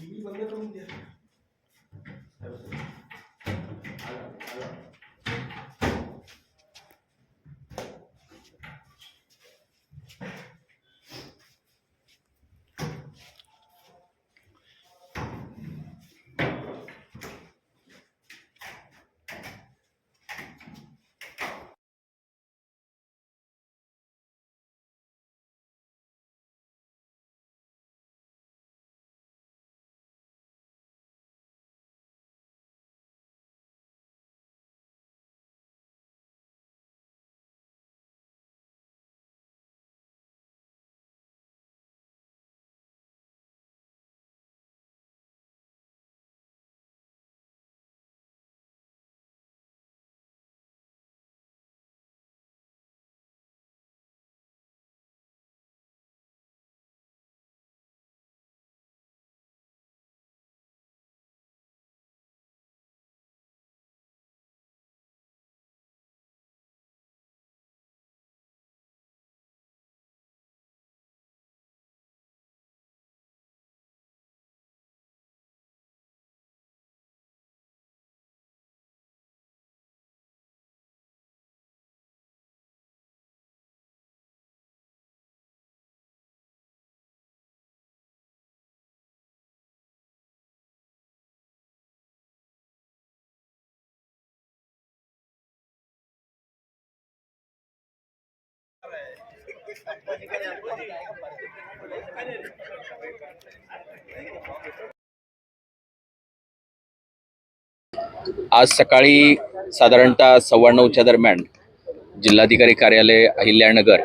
ਵੀ ਬੰਦੇ ਤੋਂ ਹੁੰਦੇ आज सकाळी साधारणतः सव्वा नऊच्या दरम्यान जिल्हाधिकारी कार्यालय अहिल्यानगर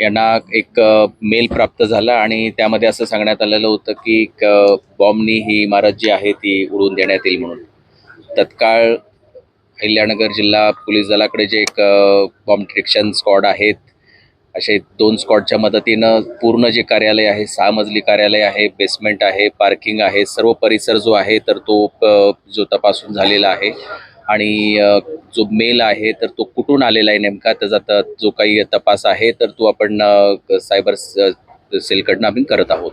यांना एक मेल प्राप्त झाला आणि त्यामध्ये असं सांगण्यात आलेलं होतं की बॉम्बनी ही इमारत जी आहे ती उडवून देण्यात येईल म्हणून. तत्काळ अहिल्यानगर जिल्हा पोलीस दलाकडे जे एक बॉम्ब डिटेक्शन स्क्वॉड आहेत असे दोन स्कॉटच्या मदतीनं पूर्ण जे कार्यालय आहे सहा मजली कार्यालय आहे बेसमेंट आहे पार्किंग आहे सर्व परिसर जो आहे तर तो जो तपासून झालेला आहे. आणि जो मेल आहे तर तो कुठून आलेला आहे नेमका त्याचा जो काही तपास आहे तर तो आपण सायबर सेलकडनं आम्ही करत आहोत.